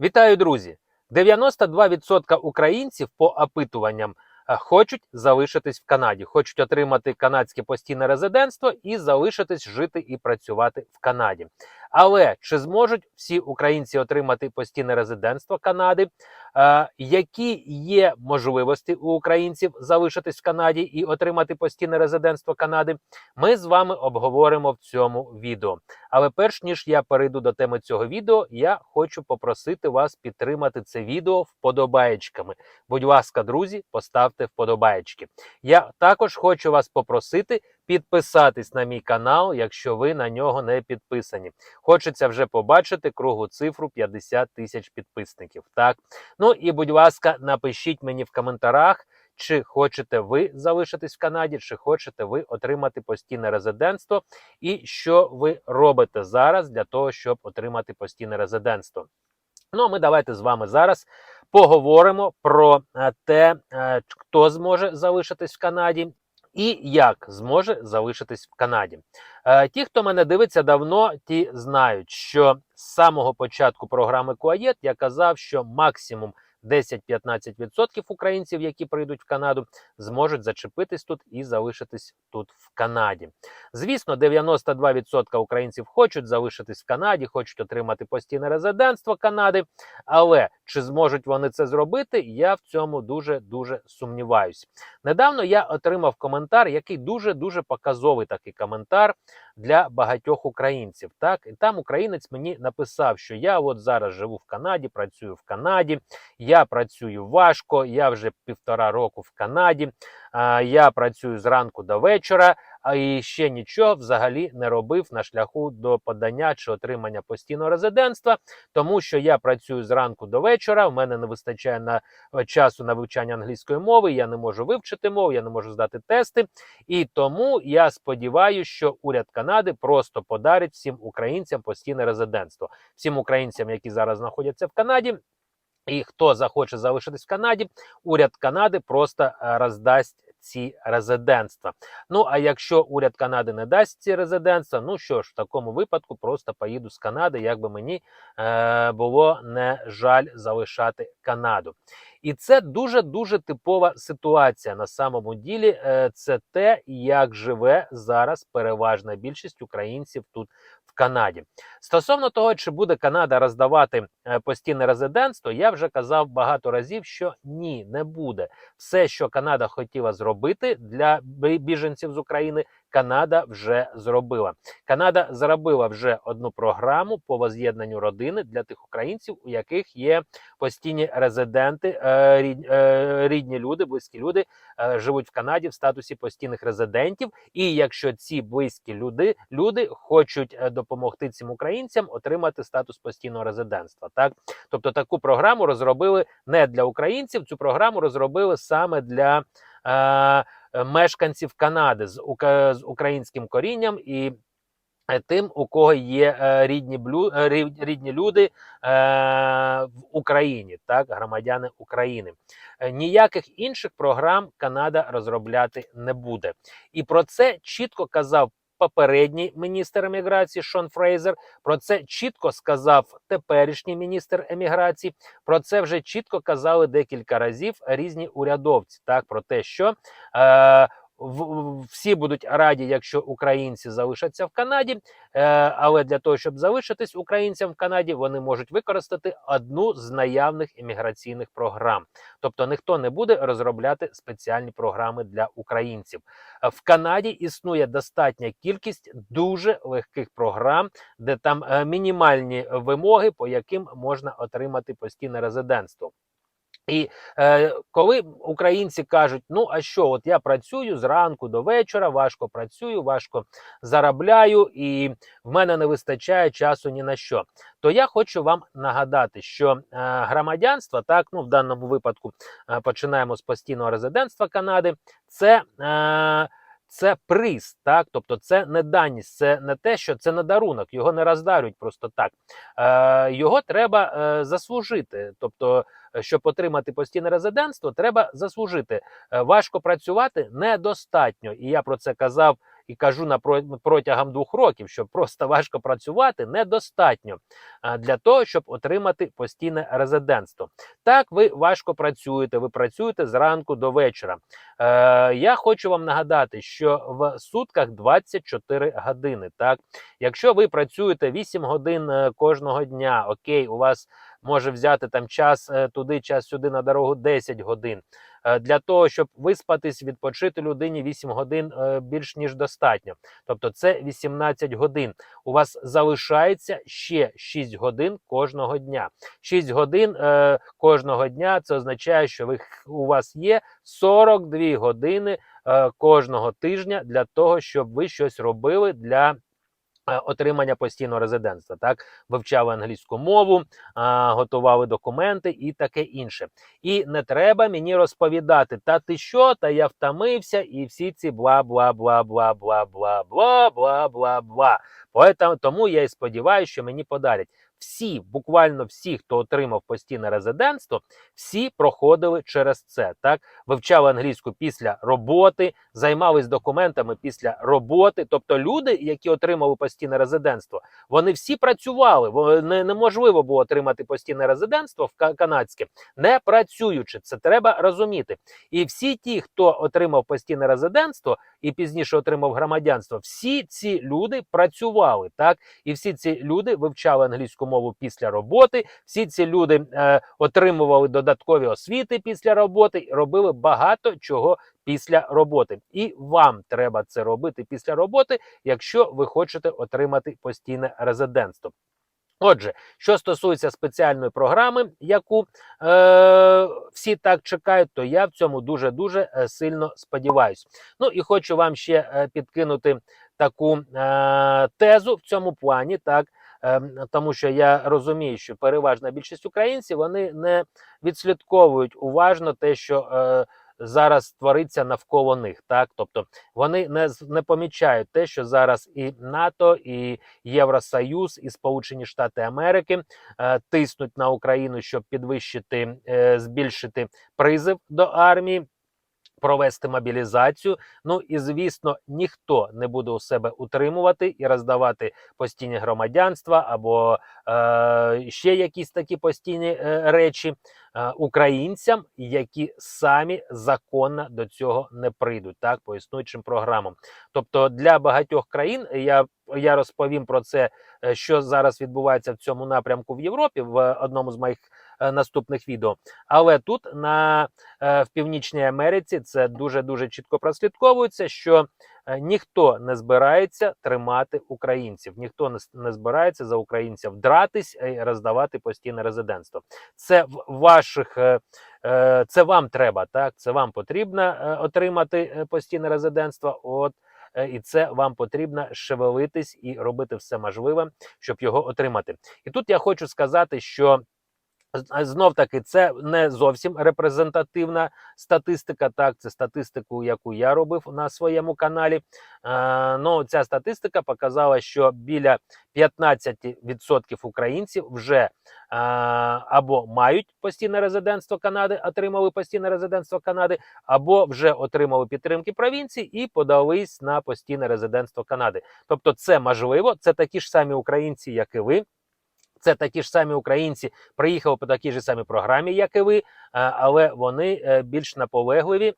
Вітаю, друзі! 92% українців по опитуванням хочуть залишитись в Канаді, хочуть отримати канадське постійне резидентство і залишитись жити і працювати в Канаді. Але чи зможуть всі українці отримати постійне резидентство Канади? Е, які є можливості у українців залишитись в Канаді і отримати постійне резидентство Канади? Ми з вами обговоримо в цьому відео. Але перш ніж я перейду до теми цього відео, я хочу попросити вас підтримати це відео вподобаєчками. Будь ласка, друзі, поставте вподобаєчки. Я також хочу вас попросити підписатись на мій канал, якщо ви на нього не підписані. Хочеться вже побачити круглу цифру 50 тисяч підписників. Так, ну і будь ласка, напишіть мені в коментарях. Чи хочете ви залишитись в Канаді, чи хочете ви отримати постійне резидентство, і що ви робите зараз для того, щоб отримати постійне резидентство? Ну, а ми давайте з вами зараз поговоримо про е, те, е, хто зможе залишитись в Канаді. І як зможе залишитись в Канаді. Е, ті, хто мене дивиться давно, ті знають, що з самого початку програми Куаєт я казав, що максимум 10-15% українців, які прийдуть в Канаду, зможуть зачепитись тут і залишитись тут в Канаді. Звісно, 92% українців хочуть залишитись в Канаді, хочуть отримати постійне резидентство Канади. Але чи зможуть вони це зробити? Я в цьому дуже дуже сумніваюсь. Недавно я отримав коментар, який дуже дуже показовий такий коментар для багатьох українців. Так і там українець мені написав, що я от зараз живу в Канаді, працюю в Канаді. Я працюю важко, я вже півтора року в Канаді. Я працюю зранку до вечора, а і ще нічого взагалі не робив на шляху до подання чи отримання постійного резидентства, тому що я працюю зранку до вечора. У мене не вистачає на е, часу на вивчання англійської мови. Я не можу вивчити мову, я не можу здати тести. І тому я сподіваюся, що уряд Канади просто подарить всім українцям постійне резидентство, всім українцям, які зараз знаходяться в Канаді. І хто захоче залишитись в Канаді, уряд Канади просто е, роздасть ці резидентства. Ну а якщо уряд Канади не дасть ці резидентства, ну що ж, в такому випадку просто поїду з Канади, як би мені е, було не жаль залишати Канаду. І це дуже дуже типова ситуація на самому ділі. Е, це те, як живе зараз переважна більшість українців тут Канаді. Стосовно того, чи буде Канада роздавати е, постійне резидентство, я вже казав багато разів, що ні, не буде. Все, що Канада хотіла зробити для біженців з України, Канада вже зробила. Канада зробила вже одну програму по воз'єднанню родини для тих українців, у яких є постійні резиденти, е, е, рідні люди, близькі люди е, живуть в Канаді в статусі постійних резидентів. І якщо ці близькі люди, люди хочуть допомогти цим українцям отримати статус постійного резидентства, так тобто таку програму розробили не для українців, цю програму розробили саме для. Мешканців Канади з, УК з українським корінням і е, тим, у кого є е, рідні блю, е, рідні люди е, в Україні, так, громадяни України. Ніяких інших програм Канада розробляти не буде. І про це чітко казав попередній міністр еміграції Шон Фрейзер. Про це чітко сказав теперішній міністр еміграції. Про це вже чітко казали декілька разів різні урядовці. Так про те, що е, всі будуть раді, якщо українці залишаться в Канаді. Е, але для того, щоб залишитись українцям в Канаді, вони можуть використати одну з наявних імміграційних програм. Тобто ніхто не буде розробляти спеціальні програми для українців. В Канаді існує достатня кількість дуже легких програм, де там е, мінімальні вимоги, по яким можна отримати постійне резидентство. І е, коли українці кажуть, ну а що, от я працюю зранку до вечора, важко працюю, важко заробляю, і в мене не вистачає часу ні на що, то я хочу вам нагадати, що е, громадянство, так ну в даному випадку е, починаємо з постійного резидентства Канади, це. Е, це приз, так, тобто це не даність, це не те, що це не дарунок, його не роздарюють просто так. Е, його треба е, заслужити. Тобто, щоб отримати постійне резидентство, треба заслужити. Е, важко працювати недостатньо. І я про це казав і кажу на протягом двох років, що просто важко працювати недостатньо для того, щоб отримати постійне резидентство. Так, ви важко працюєте, ви працюєте зранку до вечора. Е, я хочу вам нагадати, що в сутках 24 години. Так, якщо ви працюєте 8 годин е, кожного дня, окей, у вас може взяти там час е, туди, час сюди на дорогу 10 годин. Е, Для того, щоб виспатись, відпочити людині 8 годин е, більш ніж достатньо. Тобто це 18 годин. У вас залишається ще 6 годин кожного дня. 6 годин е, кожного дня це означає, що ви, у вас є 42 години е, кожного тижня для того, щоб ви щось робили для. Е, Отримання постійного резидентства, так вивчали англійську мову, готували документи і таке інше. І не треба мені розповідати, та ти що, та я втомився, і всі ці бла бла бла бла бла бла бла бла бла бла. Тому я і сподіваюся, що мені подарять. Всі, буквально всі, хто отримав постійне резидентство, всі проходили через це. Так вивчали англійську після роботи, займались документами після роботи. Тобто, люди, які отримали постійне резидентство, вони всі працювали. Во- неможливо було отримати постійне резидентство в канадське, не працюючи. Це треба розуміти. І всі ті, хто отримав постійне резидентство і пізніше отримав громадянство, всі ці люди працювали так, і всі ці люди вивчали англійську мову після роботи. Всі ці люди е, отримували додаткові освіти після роботи, робили багато чого після роботи. І вам треба це робити після роботи, якщо ви хочете отримати постійне резидентство. Отже, що стосується спеціальної програми, яку е, всі так чекають, то я в цьому дуже дуже е, сильно сподіваюся. Ну і хочу вам ще е, підкинути таку е, тезу в цьому плані, так. Ем, Тому що я розумію, що переважна більшість українців вони не відслідковують уважно те, що е, зараз твориться навколо них. Так, тобто вони не, не помічають те, що зараз і НАТО, і Євросоюз, і Сполучені Штати Америки е, тиснуть на Україну, щоб підвищити, е, збільшити призив до армії. Провести мобілізацію. Ну і звісно, ніхто не буде у себе утримувати і роздавати постійні громадянства або е, ще якісь такі постійні е, речі е, українцям, які самі законно до цього не прийдуть, так по існуючим програмам. Тобто для багатьох країн я, я розповім про це, е, що зараз відбувається в цьому напрямку в Європі в одному з моїх наступних відео. Але тут на е, в Північній Америці це дуже дуже чітко прослідковується, що е, ніхто не збирається тримати українців, ніхто не, збирається за українців дратись і роздавати постійне резидентство. Це в ваших. е, е, Це вам треба, так це вам потрібно е, отримати е, постійне резидентство. От е, і це вам потрібно шевелитись і робити все можливе, щоб його отримати. І тут я хочу сказати, що знов таки це не зовсім репрезентативна статистика. Так, це статистику, яку я робив на своєму каналі. Е, ну, ця статистика показала, що біля 15% українців вже е, або мають постійне резидентство Канади, отримали постійне резидентство Канади, або вже отримали підтримки провінції і подались на постійне резидентство Канади. Тобто, це можливо, це такі ж самі українці, як і ви. Це такі ж самі українці приїхали по такій ж самій програмі, як і ви, е, але вони е, більш наполегливі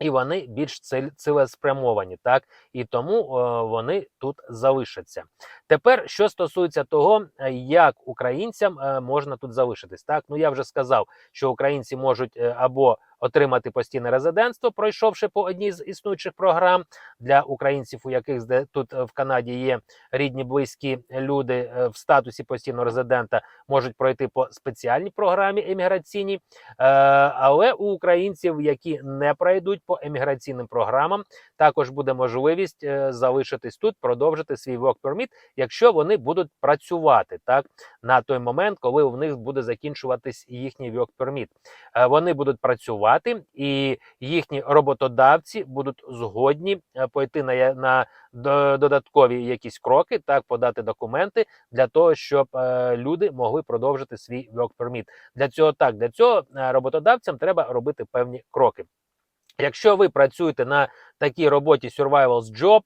і вони більш цілеспрямовані, так і тому е, вони тут залишаться. Тепер, що стосується того, як українцям можна тут залишитись, так ну я вже сказав, що українці можуть або отримати постійне резидентство, пройшовши по одній з існуючих програм для українців, у яких тут е, в Канаді є рідні, близькі люди е, в статусі постійного резидента, можуть пройти по спеціальній програмі еміграційній. Е, але у українців, які не пройдуть по еміграційним програмам, також буде можливість залишитись тут, продовжити свій work permit, якщо вони будуть працювати так на той момент, коли в них буде закінчуватись їхній work permit. Вони будуть працювати, і їхні роботодавці будуть згодні е, пойти на, на додаткові якісь кроки, так подати документи для того, щоб е, люди могли продовжити свій work permit. Для цього так, для цього е, роботодавцям треба робити певні кроки. Якщо ви працюєте на такій роботі Survival's job,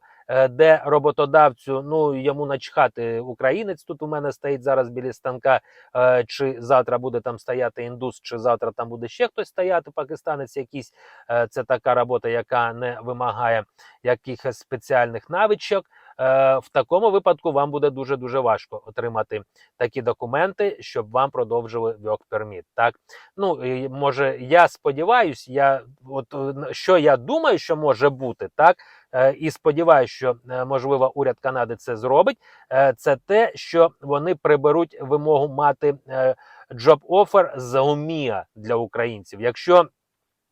де роботодавцю ну йому начхати українець. Тут у мене стоїть зараз біля станка, е, чи завтра буде там стояти індус, чи завтра там буде ще хтось стояти, пакистанець якийсь. Е, Це така робота, яка не вимагає якихось спеціальних навичок. Е, В такому випадку вам буде дуже дуже важко отримати такі документи, щоб вам продовжили work permit. Так ну може, я сподіваюся, я от е, що я думаю, що може бути, так е, і сподіваюся, що е, можливо уряд Канади це зробить. е, Це те, що вони приберуть вимогу мати джоб офер з УМІА для українців. Якщо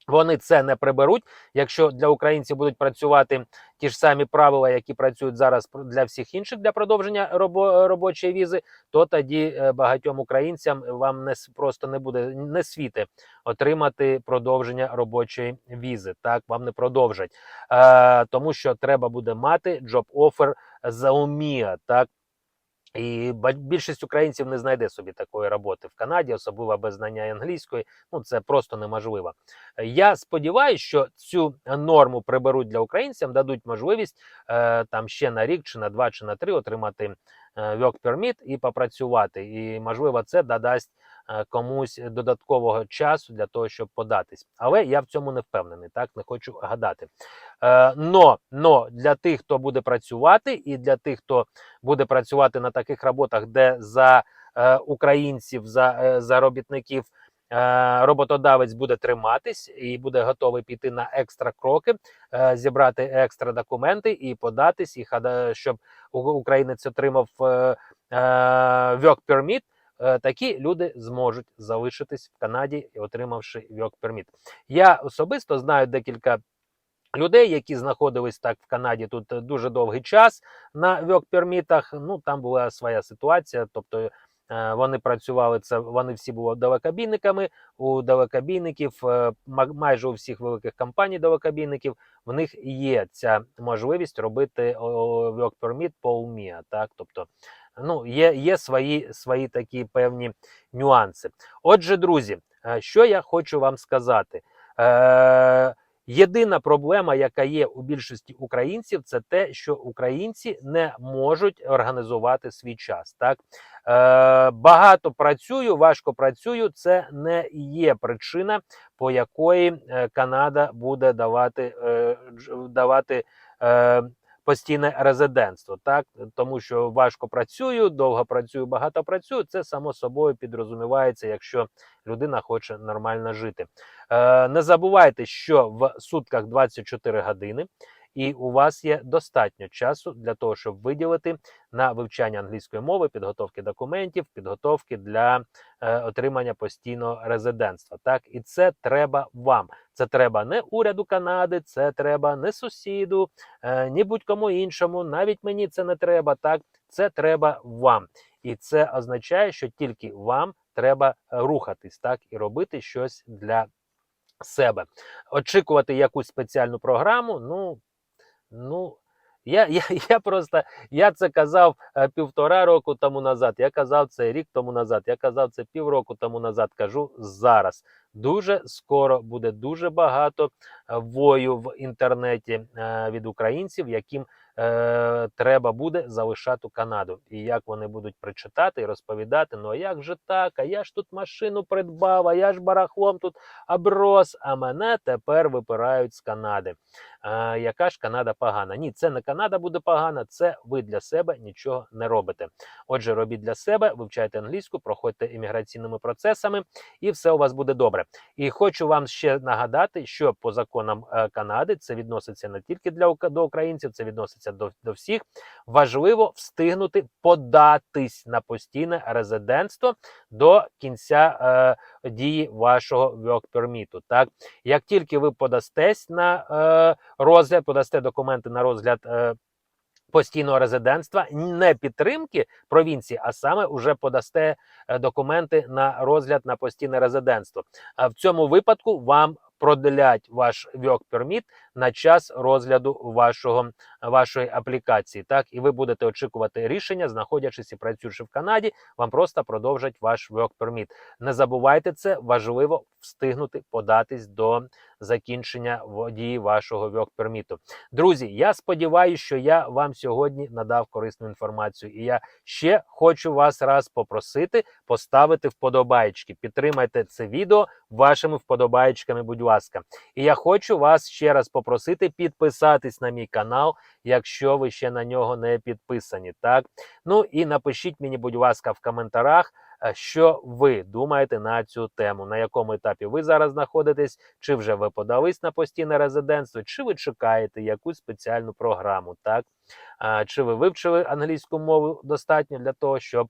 вони це не приберуть. Якщо для українців будуть працювати ті ж самі правила, які працюють зараз для всіх інших для продовження робо- робочої візи, то тоді е, багатьом українцям вам не просто не буде не світи отримати продовження робочої візи. Так вам не продовжать, е, тому що треба буде мати job offer за УМІА, так. І більшість українців не знайде собі такої роботи в Канаді, особливо без знання англійської. Ну це просто неможливо. Я сподіваюся, що цю норму приберуть для українців, дадуть можливість е, там ще на рік, чи на два, чи на три отримати е, work permit і попрацювати. І можливо, це додасть комусь додаткового часу для того, щоб податись. Але я в цьому не впевнений, так не хочу гадати. Е, но, но для тих, хто буде працювати, і для тих, хто буде працювати на таких роботах, де за е, українців, за е, заробітників е, роботодавець буде триматись і буде готовий піти на екстра кроки, е, зібрати екстра документи і податись, і щоб українець отримав е, е, work permit, е, Такі люди зможуть залишитись в Канаді, отримавши work permit. Я особисто знаю декілька людей, які знаходились так в Канаді тут е, дуже довгий час на work-пермітах. Ну там була своя ситуація. Тобто е, вони працювали це, вони всі були далекобійниками. У далекобійників, е, майже у всіх великих компаній далекобійників, в них є ця можливість робити work-permit по УМІА. Так, тобто. Ну, є, є свої, свої такі певні нюанси. Отже, друзі, е, що я хочу вам сказати. Е, Єдина проблема, яка є у більшості українців, це те, що українці не можуть організувати свій час. Так е, багато працюю, важко працюю. Це не є причина, по якої е, Канада буде давати, е, давати е, постійне резидентство. Так, тому що важко працюю, довго працюю, багато працюю. Це само собою підрозумівається, якщо людина хоче нормально жити. Е, не забувайте, що в сутках 24 години, і у вас є достатньо часу для того, щоб виділити на вивчання англійської мови, підготовки документів, підготовки для е, отримання постійного резидентства. Так, і це треба вам. Це треба не уряду Канади, це треба не сусіду, е, ні будь-кому іншому. Навіть мені це не треба. Так, це треба вам. І це означає, що тільки вам треба рухатись, так і робити щось для себе. Очікувати якусь спеціальну програму. Ну, ну я, я, я просто я це казав е, півтора року тому назад. Я казав це рік тому назад. Я казав це півроку тому назад. Кажу зараз. Дуже скоро буде дуже багато е, вою в інтернеті е, від українців, яким е, треба буде залишати Канаду. І як вони будуть прочитати і розповідати: ну а як же так? А я ж тут машину придбав, а я ж барахлом тут оброс, а мене тепер випирають з Канади. Е, яка ж Канада погана? Ні, це не Канада буде погана, це ви для себе нічого не робите. Отже, робіть для себе, вивчайте англійську, проходьте імміграційними процесами, і все у вас буде добре. І хочу вам ще нагадати, що по законам е, Канади це відноситься не тільки для до українців, це відноситься до, до всіх. Важливо встигнути податись на постійне резидентство до кінця е, дії вашого work permit. Так, як тільки ви подастесь на е, розгляд, подасте документи на розгляд. Е, Постійного резидентства не підтримки провінції, а саме вже подасте е, документи на розгляд на постійне резидентство. А в цьому випадку вам продлять ваш work permit на час розгляду вашого вашої аплікації. Так, і ви будете очікувати рішення, знаходячись і працюючи в Канаді, вам просто продовжать ваш work permit. Не забувайте це, важливо встигнути податись до закінчення водії вашого вьок-перміту. Друзі, я сподіваюся, що я вам сьогодні надав корисну інформацію, і я ще хочу вас раз попросити поставити вподобайки. Підтримайте це відео вашими вподобайчиками, будь ласка. І я хочу вас ще раз попросити підписатись на мій канал, якщо ви ще на нього не підписані. Так, ну і напишіть мені, будь ласка, в коментарях. е, Що ви думаєте на цю тему? На якому етапі ви зараз знаходитесь? Чи вже ви подались на постійне резидентство, чи ви чекаєте якусь спеціальну програму? Так чи ви вивчили англійську мову достатньо для того, щоб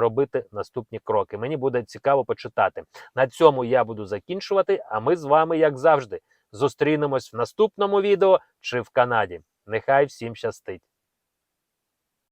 робити наступні кроки? Мені буде цікаво почитати. На цьому я буду закінчувати. А ми з вами, як завжди, зустрінемось в наступному відео чи в Канаді. Нехай всім щастить!